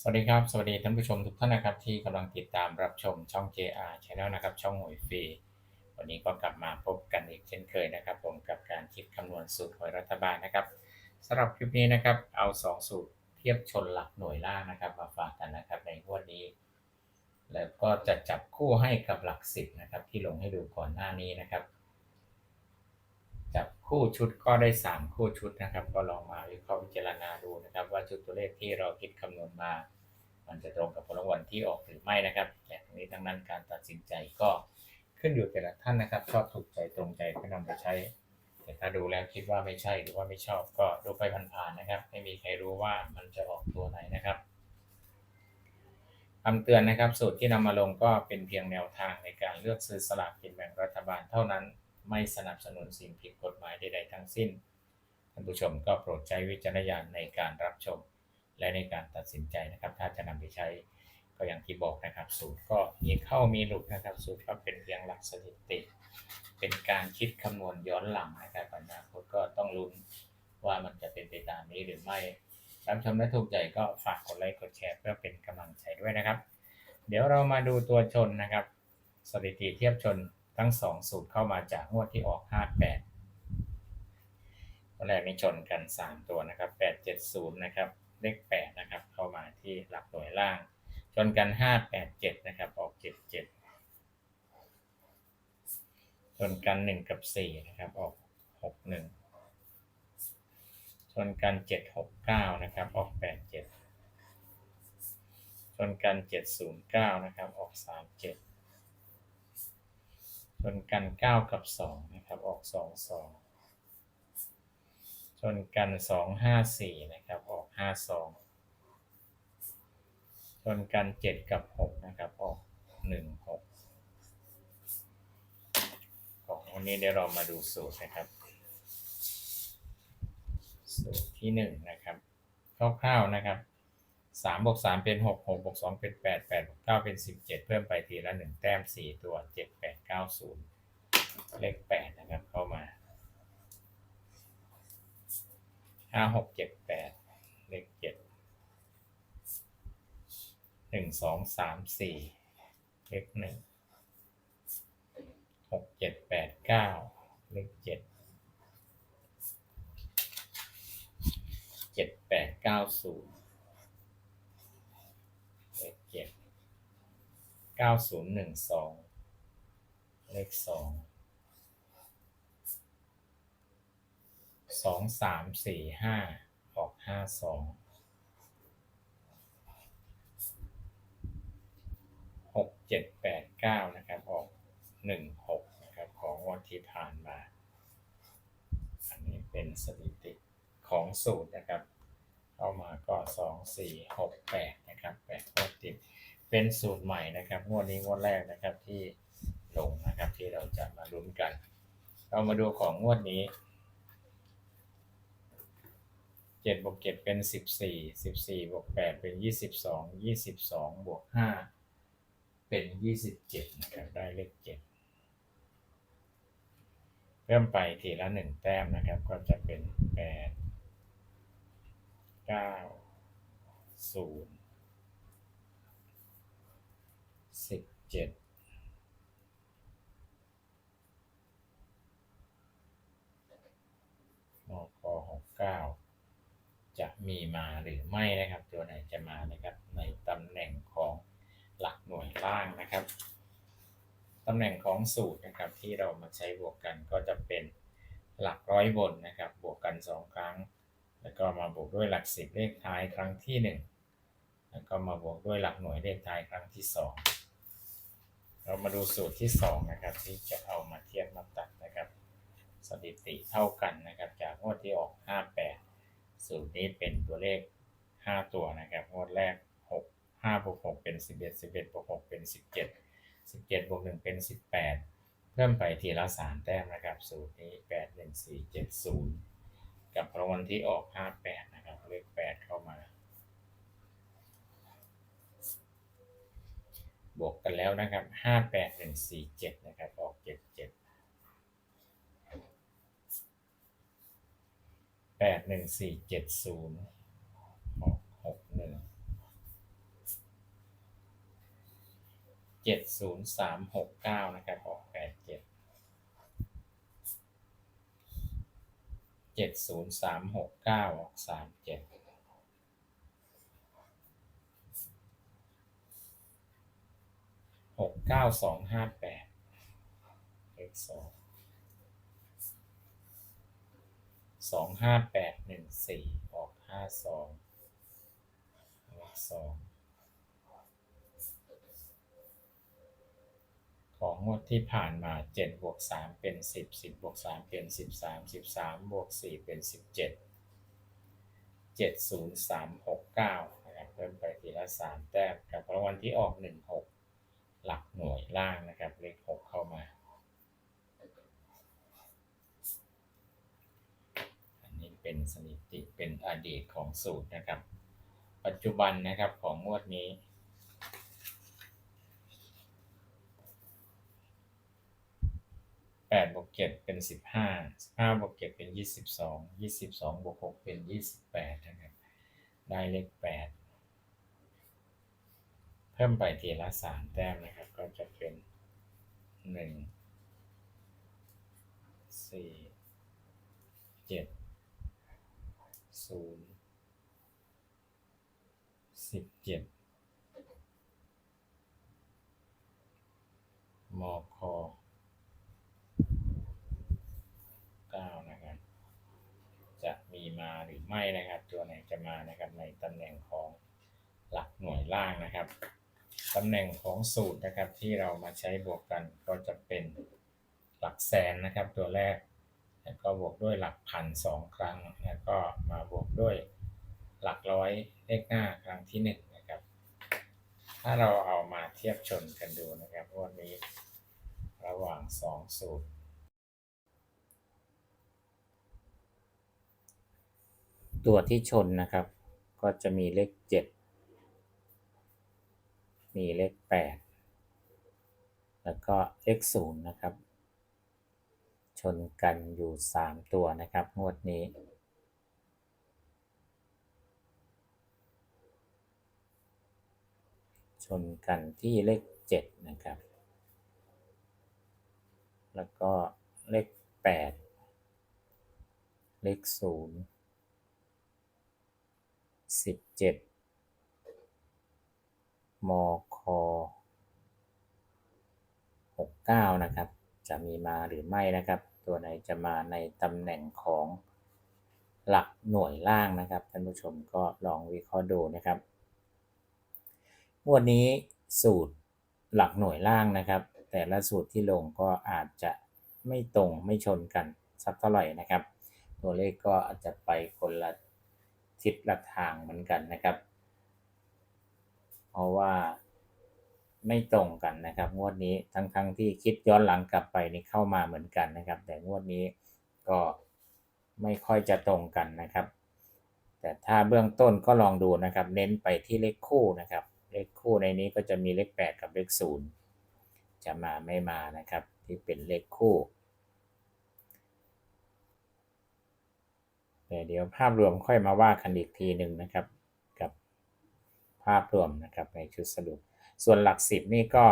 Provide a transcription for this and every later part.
สวัสดีครับ สวัสดีท่านผู้ชมทุกท่านนะครับ ที่กำลังติดตามรับชมช่อง JR Channel นะครับ ช่องหวยฟรีวันนี้ก็กลับมาพบกันอีกเช่นเคยนะครับ ผมกับการคิดคำนวณสูตรหวยรัฐบาลนะครับสำหรับคลิปนี้นะครับเอา 2 สูตรเทียบชนหลักหน่วยล่างนะครับ มาฝากกันนะครับในงวดนี้ แล้วก็จะจับคู่ให้กับหลักสิบนะครับที่ลงให้ดูก่อนหน้านี้นะครับ คู่ชุดก็ได้ 3 คู่ชุดนะครับ ก็ลองมาวิเคราะห์พิจารณาดูนะครับ ว่าชุดตัวเลขที่เราคิดคำนวณมา มันจะตรงกับผลรางวัลที่ออกหรือไม่นะครับ แต่ทั้งนี้ทั้งนั้นการตัดสินใจก็ขึ้นอยู่แต่ละท่านนะครับ ชอบถูกใจตรงใจก็นำไปใช้ แต่ถ้าดูแล้วคิดว่าไม่ใช่หรือว่าไม่ชอบก็ดูไปผ่านๆนะครับ ไม่มีใครรู้ว่ามันจะออกตัวไหนนะครับคำเตือนนะครับสูตรที่นำมาลงก็เป็นเพียงแนวทางในการเลือกซื้อสลากกินแบ่งรัฐบาลเท่านั้น ไม่สนับสนุนสิ่งผิดกฎหมายใดๆทั้งสิ้น ท่านผู้ชมก็โปรดใช้วิจารณญาณในการรับชม และในการตัดสินใจนะครับ ถ้าจะนำไปใช้ก็อย่างที่บอกนะครับ สูตรก็มีเข้ามีหลุดนะครับ สูตรก็เป็นเพียงหลักสถิติ เป็นการคิดคำนวณย้อนหลังนะครับอนาคตก็ต้องลุ้นว่ามันจะเป็นไปตามนี้หรือไม่รับชมและถูกใจก็ฝากกดไลค์กดแชร์เพื่อเป็นกำลังใจด้วยนะครับ เดี๋ยวเรามาดูตัวชนนะครับ สถิติเทียบชน ทั้งสองสูตรเข้ามาจากงวดที่ออก 58ตัวแรกนี่ชนกัน 3 ตัวนะครับ 870 นะครับ เลข 8 นะครับ เข้ามาที่หลักหน่วยล่าง ชนกัน 587 นะครับ ออก 77 ชนกัน 1 กับ 4 นะครับ ออก 61 ชนกัน 769 นะครับ ออก 87 ชนกัน 709 นะครับ ออก 37 ชนกัน 9 กับ 2 นะครับ ออก 22 ชนกัน 254 นะครับ ออก 52 ชนกัน 7 กับ 6 นะครับ ออก 16 ของวันนี้เดี๋ยวเรามาดูสูตรนะครับ สูตรที่ 1 นะครับคร่าวๆนะครับ3บวก3เป็น6 6บวก2เป็น8 8บวก9เป็น17เพิ่มไปทีละ1แต้ม4ตัว7 8 9 0 เลข 8 นะครับ เข้ามา 5 6 7 8 เลข 7 1 2 3 4 เลข1 6 7 8 9เลข7 7 8 9 0เลขเจ็ดเก้าศูนย์หนึ่งสอง เลขสองสองสามสี่ห้าออกห้าสองหกเจ็ดแปดเก้านะครับ ออกหนึ่งหกนะครับ ของวันที่ผ่านมา อันนี้เป็นสถิติของสูตรนะครับ เข้ามาก็สองสี่หกแปดนะครับแปดงวดติด เป็นสูตรใหม่นะครับ งวดนี้งวดแรกนะครับที่ ลงนะครับ ที่เราจะมาลุ้นกัน เรามาดูของงวดนี้เจ็ดบวกเจ็ดเป็นสิบสี่สิบสี่บวกแปดเป็นยี่สิบสองยี่สิบสองบวกห้าเป็นยี่สิบเจ็ดนะครับได้เลขเจ็ดเพิ่มไปทีละหนึ่งแต้มนะครับ ก็จะเป็นแปดเก้าศูนย์สิบเจ็ด 9 จะมีมาหรือไม่นะครับ ตัวไหนจะมานะครับในตำแหน่งของหลักหน่วยล่างนะครับตำแหน่งของสูตรนะครับที่เรามาใช้บวกกันก็จะเป็นหลักร้อยบนนะครับ บวกกัน 2 ครั้ง แล้วก็มาบวกด้วยหลัก 10 เลขท้ายครั้งที่ 1 แล้วก็มาบวกด้วยหลักหน่วยเลขท้ายครั้งที่ 2 เรามาดูสูตรที่ 2 นะครับ ที่จะเอามาเทียบมาตัดนะครับ สถิติเท่ากันนะครับ จากงวดที่ออก 58 สูตรนี้เป็นตัวเลข 5 ตัวนะครับงวดแรก 6 5บวก6เป็น 11 11บวก6เป็น 17 17บวก1เป็น 18 เพิ่มไปทีละ 3 แต้มนะครับ สูตรนี้ 8 1 4 7 0 กับรางวัลที่ออก 58 นะครับ เลข 8 เข้ามาบวกกันแล้วนะครับ 58 1 4 7 นะครับ ออก 77 แปดหนึ่งสี่เจ็ดศูนย์หกหกหนึ่งเจ็ดศูนย์สามหกเก้านะครับออกแปดเจ็ดเจ็ดศูนย์สามหกเก้าออกสามเจ็ดหกเก้าสองห้าแปดเลขสอง สองห้าแปดหนึ่งสี่ออกห้าสองเลขสองของงวดที่ผ่านมาเจ็ดบวกสามเป็นสิบสิบบวกสามเป็นสิบสามสิบสามบวกสี่เป็นสิบเจ็ดเจ็ดศูนย์สามหกเก้านะครับเพิ่มไปทีละสามแต้มกับรางวัลที่ออกหนึ่งหกหลักหน่วยล่างนะครับเลขหกเข้ามา อันนี้ เป็นสถิติเป็นอดีตของสูตรนะครับ ปัจจุบันนะครับของงวดนี้แปดบวกเจ็ดเป็นสิบห้าสิบห้าบวกเจ็ดเป็นยี่สิบสองยี่สิบสองบวกหกเป็นยี่สิบแปดนะครับ ได้เลขแปดเพิ่มไปทีละสามแต้มนะครับ ก็จะเป็นหนึ่งสี่เจ็ดศูนย์สิบเจ็ดมอคอ เก้านะครับ จะ มาหรือไม่นะครับ ตัวไหนจะมานะครับในตำแหน่งของหลักหน่วยล่างนะครับตำแหน่งของสูตรนะครับที่เรามาใช้บวกกันก็จะเป็นหลักแสนนะครับ ตัวแรก แล้วก็บวกด้วยหลักพันสองครั้ง แล้วก็มาบวกด้วยหลักร้อยเลขหน้าครั้งที่หนึ่งนะครับ ถ้าเราเอามาเทียบชนกันดูนะครับวันนี้ระหว่างสองสูตร ตัวที่ชนนะครับ ก็จะมีเลขเจ็ดมีเลขแปดแล้วก็เลขศูนย์นะครับ ชนกันอยู่สามตัวนะครับ งวดนี้ชนกันที่เลขเจ็ดนะครับ แล้วก็เลขแปดเลขศู นย์สิบเจ็ดมคหกเก้านะครับ จะมีมาหรือไม่นะครับ ตัวไหนจะมาในตำแหน่งของหลักหน่วยล่างนะครับ ท่านผู้ชมก็ลองวิเคราะห์ดูนะครับงวดนี้สูตรหลักหน่วยล่างนะครับ แต่ละสูตรที่ลงก็อาจจะไม่ตรงไม่ชนกันสักเท่าไหร่นะครับ ตัวเลขก็อาจจะไปคนละ ทิศละทางเหมือนกันนะครับ เพราะว่าไม่ตรงกันนะครับ งวดนี้ทั้งๆทที่คิดย้อนหลังกลับไปนี่เข้ามาเหมือนกันนะครับ แต่งวดนี้ก็ไม่ค่อยจะตรงกันนะครับ แต่ถ้าเบื้องต้นก็ลองดูนะครับ เน้นไปที่เลขคู่นะครับ เลขคู่ในนี้ก็จะมีเลข 8 กับเลข 0 จะมาไม่มานะครับ ที่เป็นเลขคู่ แต่ เดี๋ยวภาพรวมค่อยมาว่ากันอีกทีหนึ่งนะครับ กับภาพรวมนะครับในชุดสรุป ส่วนหลักสิบนี่ก็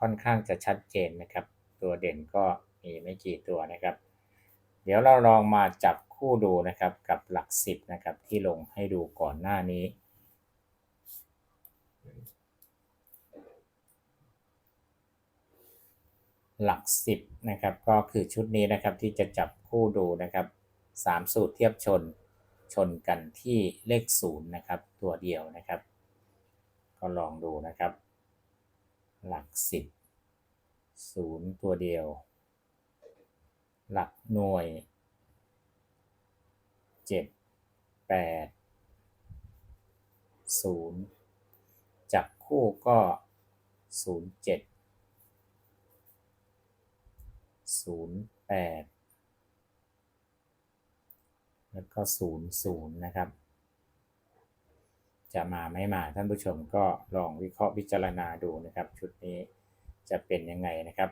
ค่อนข้างจะชัดเจนนะครับ ตัวเด่นก็มีไม่กี่ตัวนะครับ เดี๋ยวเราลองมาจับคู่ดูนะครับกับหลักสิบนะครับที่ลงให้ดูก่อนหน้านี้หลักสิบนะครับ ก็คือชุดนี้นะครับที่จะจับคู่ดูนะครับ 3 สูตรเทียบชนชนกันที่เลข 0 นะครับ ตัวเดียวนะครับ ก็ลองดูนะครับ หลัก 10 0 ตัวเดียว หลักหน่วย 7 8 0 จับคู่ก็ 0 7 0 8 ก็ศูนย์ศูนย์นะครับ จะมาไม่มาท่านผู้ชมก็ลองวิเคราะห์พิจารณาดูนะครับ ชุดนี้จะเป็นยังไงนะครับ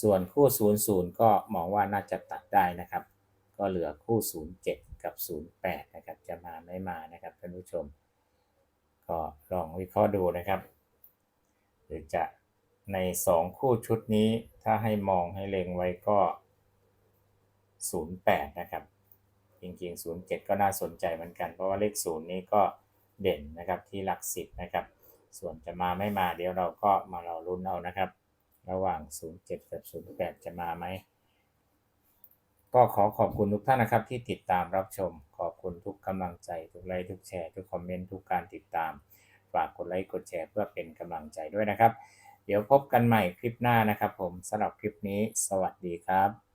ส่วนคู่0 0ก็มองว่าน่าจะตัดได้นะครับ ก็เหลือคู่07กับ08นะครับ จะมาไม่มานะครับท่านผู้ชม ก็ลองวิเคราะห์ดูนะครับหรือจะใน 2 คู่ชุดนี้ถ้าให้มองให้เล็งไว้ก็ 08 นะครับ จริงๆ 07 ก็น่าสนใจเหมือนกัน เพราะว่าเลข 0 นี้ก็เด่นนะครับที่หลัก 10 นะครับ ส่วนจะมาไม่มาเดี๋ยวเราก็มารอลุ้นเอานะครับ ระหว่าง 07 กับ 08 จะมาไหม ก็ขอขอบคุณทุกท่านนะครับที่ติดตามรับชม ขอบคุณทุกกำลังใจ ทุกไลค์ทุกแชร์ทุกคอมเมนต์ทุกการติดตาม ฝากกดไลค์กดแชร์เพื่อเป็นกำลังใจด้วยนะครับ เดี๋ยวพบกันใหม่คลิปหน้านะครับ ผมสำหรับคลิปนี้ สวัสดีครับ